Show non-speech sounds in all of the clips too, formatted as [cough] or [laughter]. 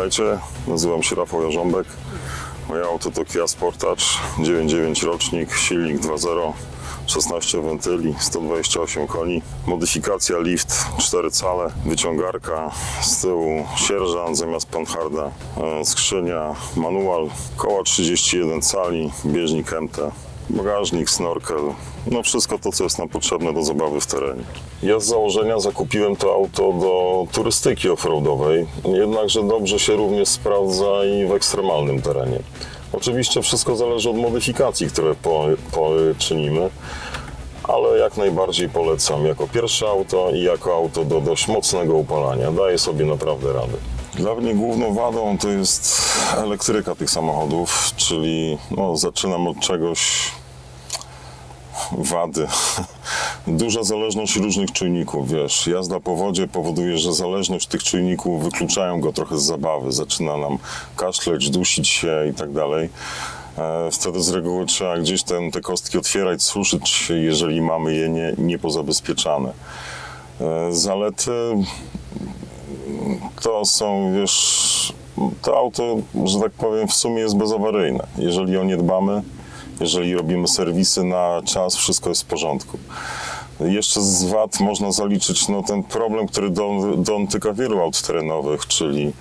Witajcie, nazywam się Rafał Jarząbek. Moje auto to Kia Sportage, 9.9 rocznik, silnik 2.0, 16 wentyli, 128 koni, modyfikacja lift 4 cale, wyciągarka, z tyłu sierżant zamiast panharda, e, skrzynia, manual, koła 31 cali, bieżnik MT, bagażnik, snorkel, no wszystko to, co jest nam potrzebne do zabawy w terenie. Ja z założenia zakupiłem to auto do turystyki offroadowej, jednakże dobrze się również sprawdza i w ekstremalnym terenie. Oczywiście wszystko zależy od modyfikacji, które po, poczynimy, ale jak najbardziej polecam jako pierwsze auto i jako auto do dość mocnego upalania. Daje sobie naprawdę radę. Dla mnie główną wadą to jest elektryka tych samochodów, czyli no, zaczynam od czegoś wady. [laughs] Duża zależność różnych czujników, wiesz. Jazda po wodzie powoduje, że zależność tych czujników wykluczają go trochę z zabawy. Zaczyna nam kaszleć, dusić się i tak dalej. E, Wtedy z reguły trzeba gdzieś ten, te kostki otwierać, suszyć, jeżeli mamy je nie, niepozabezpieczane. E, Zalety to są, wiesz, to auto, że tak powiem, w sumie jest bezawaryjne. Jeżeli o nie dbamy, jeżeli robimy serwisy na czas, wszystko jest w porządku. Jeszcze z wad można zaliczyć no, ten problem, który do- dotyka wielu aut terenowych, czyli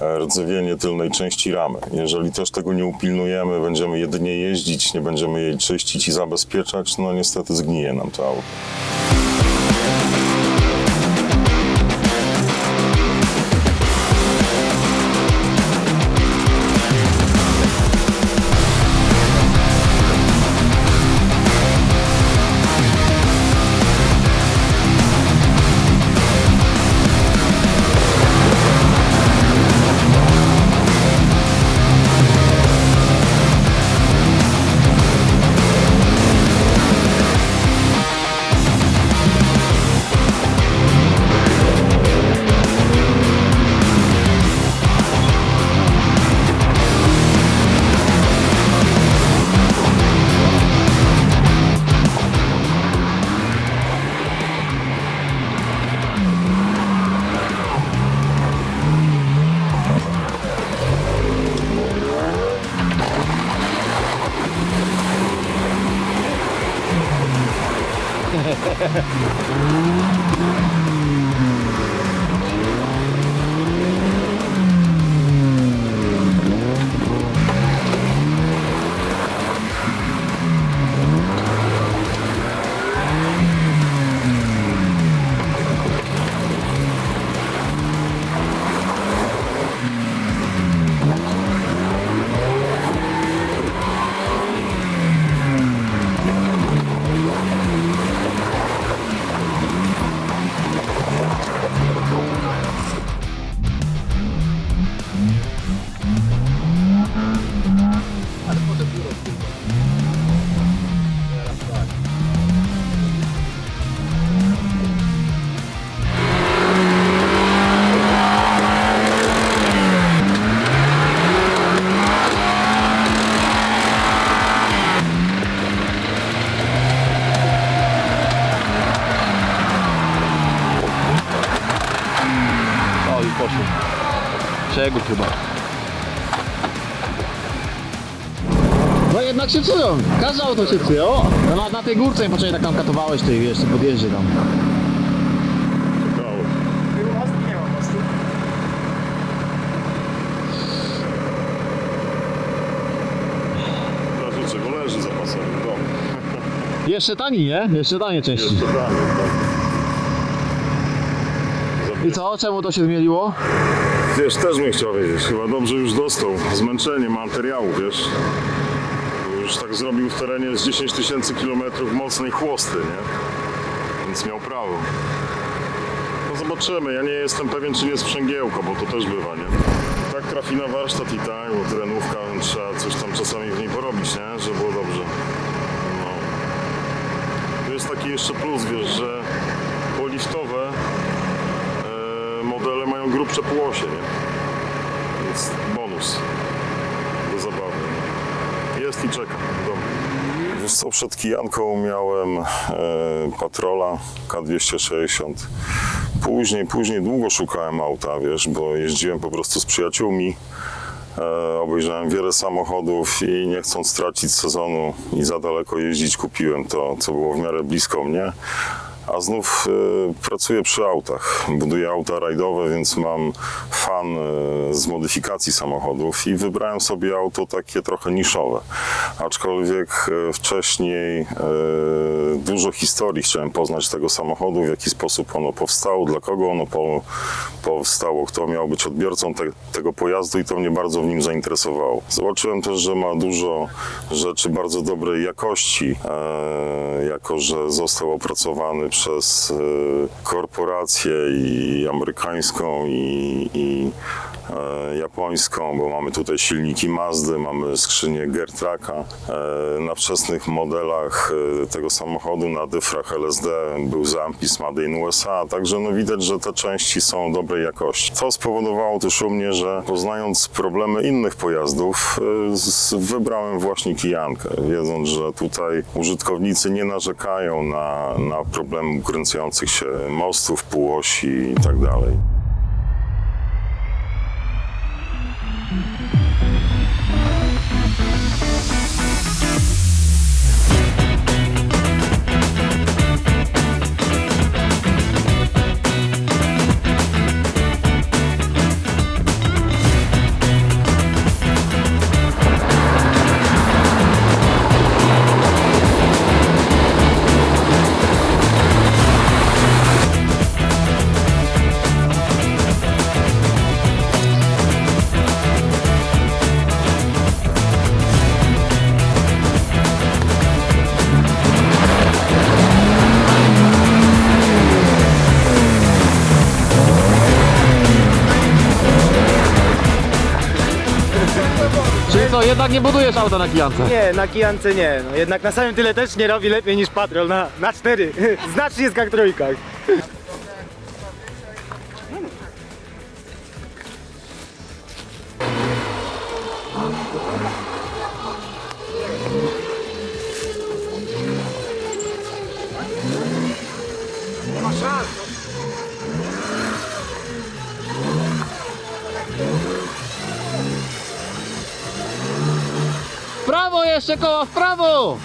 e, rdzewienie tylnej części ramy. Jeżeli też tego nie upilnujemy, będziemy jedynie jeździć, nie będziemy jej czyścić i zabezpieczać, no niestety zgnije nam to auto. うん。Przegód chyba. No jednak się psują. Każde auto się psuje. O! No na, na tej górce poczekaj, tak tam katowałeś tej, wiesz, ty podjeżdżę tam. Leży zapasowy dom. Jeszcze tani, nie? Jeszcze tanie części. Jeszcze dalej, tak. I co? Czemu to się zmieniło? Wiesz, też bym chciał wiedzieć. Chyba dobrze już dostał. Zmęczenie materiału, wiesz. Już tak zrobił w terenie z 10 tysięcy kilometrów mocnej chłosty, nie? Więc miał prawo. No zobaczymy. Ja nie jestem pewien, czy nie sprzęgiełko, bo to też bywa, nie? Tak trafi na warsztat i tak, bo terenówka, trzeba coś tam czasami w niej porobić, nie? Żeby było dobrze. No. To jest taki jeszcze plus, wiesz, że poliftowe e, modele mają grubsze półosie, nie? Więc bonus do zabawy. Jest i czeka w. Wiesz co, przed kijanką miałem e, Patrola K260. Później, później długo szukałem auta, wiesz, bo jeździłem po prostu z przyjaciółmi. E, obejrzałem wiele samochodów i nie chcąc stracić sezonu i za daleko jeździć, kupiłem to, co było w miarę blisko mnie. A znów e, pracuję przy autach. Buduję auta rajdowe, więc mam fan e, z modyfikacji samochodów i wybrałem sobie auto takie trochę niszowe. Aczkolwiek e, wcześniej e, dużo historii chciałem poznać tego samochodu, w jaki sposób ono powstało, dla kogo ono po, powstało, kto miał być odbiorcą te, tego pojazdu i to mnie bardzo w nim zainteresowało. Zobaczyłem też, że ma dużo rzeczy bardzo dobrej jakości, e, jako że został opracowany przez korporację i amerykańską i, i japońską, bo mamy tutaj silniki Mazdy, mamy skrzynię Gertraka. E, na wczesnych modelach e, tego samochodu na dyfrach LSD był zapis Made in USA, także no widać, że te części są dobrej jakości. To spowodowało też u mnie, że poznając problemy innych pojazdów, e, wybrałem właśnie kijankę, wiedząc, że tutaj użytkownicy nie narzekają na, na problem kręcających się mostów, półosi i tak nie budujesz auta na kijance? Nie, na kijance nie. No, jednak na samym tyle też nie robi lepiej niż patrol na, na cztery. [laughs] Znacznie jest jak trójkach. Prawo jeszcze koło, w prawo!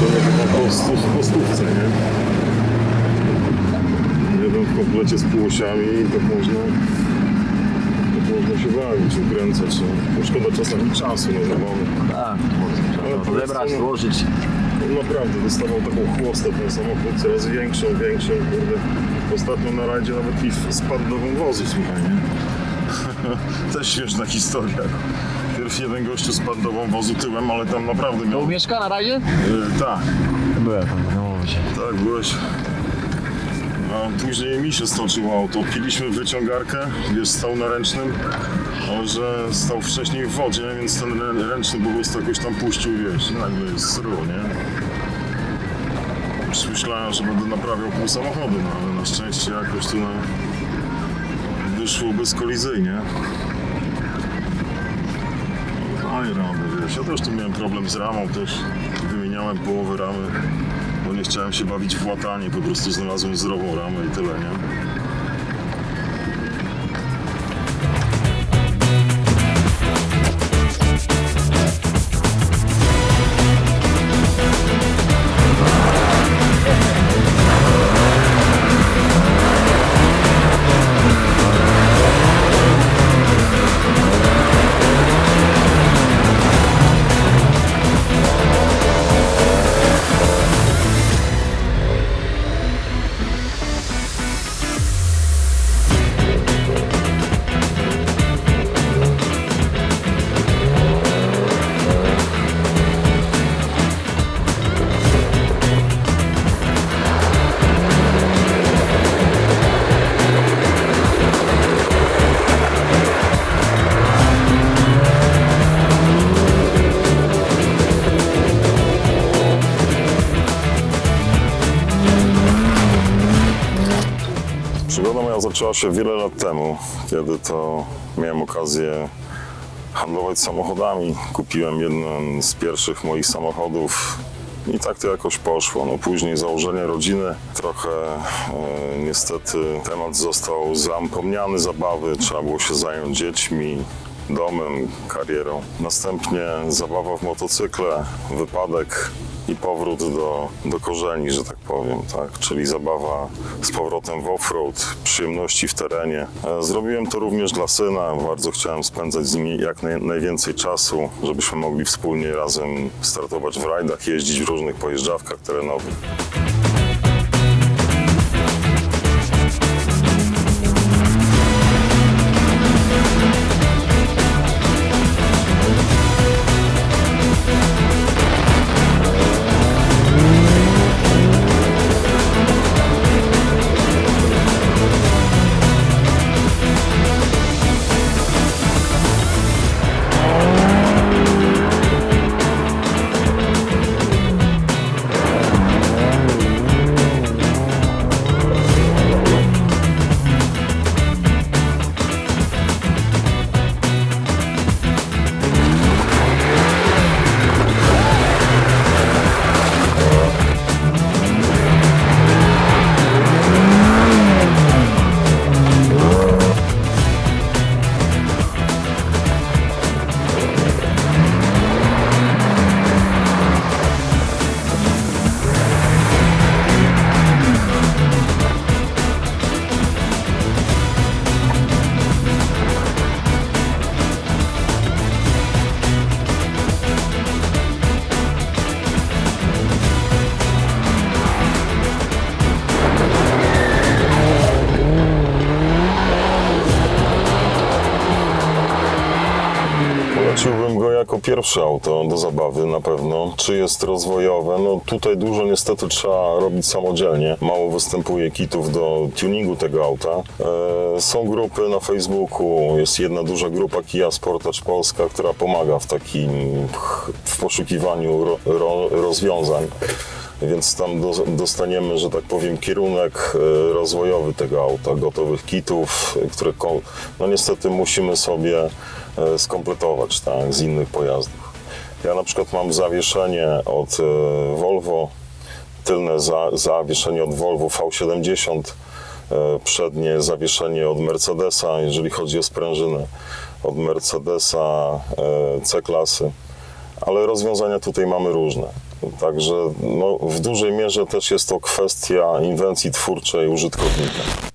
To nie chyba po, po stówce, nie? Jeden w komplecie z półosiami i to można, to można się bawić, ukręcać. No. Szkoda czasami czasu, no, no bo Tak, Ale to odebrać, złożyć. on naprawdę dostawał taką chłostę ten samochód, coraz większą, większą, kurde. Ostatnio na rajdzie nawet i spadł do wąwozu, słuchaj, nie? [laughs] Też śmieszna historia. Pierw jeden gościu spadł do wąwozu tyłem, ale tam naprawdę miał... To mieszka na razie? Yy, tak, Byłem tam, no. Tak, byłeś. A później mi się stoczyło auto. Odpiliśmy wyciągarkę, wiesz, stał na ręcznym, że stał wcześniej w wodzie, więc ten rę- ręczny po prostu jakoś tam puścił, wiesz, nagle jest sru, nie? Już myślałem, że będę naprawiał pół samochodu, no ale na szczęście jakoś tu na... wyszło bezkolizyjnie. Daję radę, wiesz, ja też tu miałem problem z ramą, też wymieniałem połowę ramy, bo nie chciałem się bawić w łatanie, po prostu znalazłem zdrową ramę i tyle, nie? Zaczęła się wiele lat temu, kiedy to miałem okazję handlować samochodami. Kupiłem jeden z pierwszych moich samochodów i tak to jakoś poszło. No później założenie rodziny, trochę e, niestety temat został zapomniany zabawy, trzeba było się zająć dziećmi, domem, karierą. Następnie zabawa w motocykle, wypadek i powrót do, do korzeni, że tak powiem, tak? czyli zabawa z powrotem w offroad, przyjemności w terenie. E, Zrobiłem to również dla syna, bardzo chciałem spędzać z nim jak naj, najwięcej czasu, żebyśmy mogli wspólnie razem startować w rajdach, jeździć w różnych pojeżdżawkach terenowych. Pierwsze auto do zabawy na pewno. Czy jest rozwojowe? No tutaj dużo niestety trzeba robić samodzielnie. Mało występuje kitów do tuningu tego auta. E, są grupy na Facebooku, jest jedna duża grupa Kia Sportage Polska, która pomaga w takim w poszukiwaniu ro, ro, rozwiązań. Więc tam do, dostaniemy, że tak powiem, kierunek e, rozwojowy tego auta, gotowych kitów, które no niestety musimy sobie skompletować tak, z innych pojazdów. Ja na przykład mam zawieszenie od e, Volvo, tylne za, zawieszenie od Volvo V70, e, przednie zawieszenie od Mercedesa, jeżeli chodzi o sprężynę, od Mercedesa e, C-klasy ale rozwiązania tutaj mamy różne. Także no, w dużej mierze też jest to kwestia inwencji twórczej użytkownika.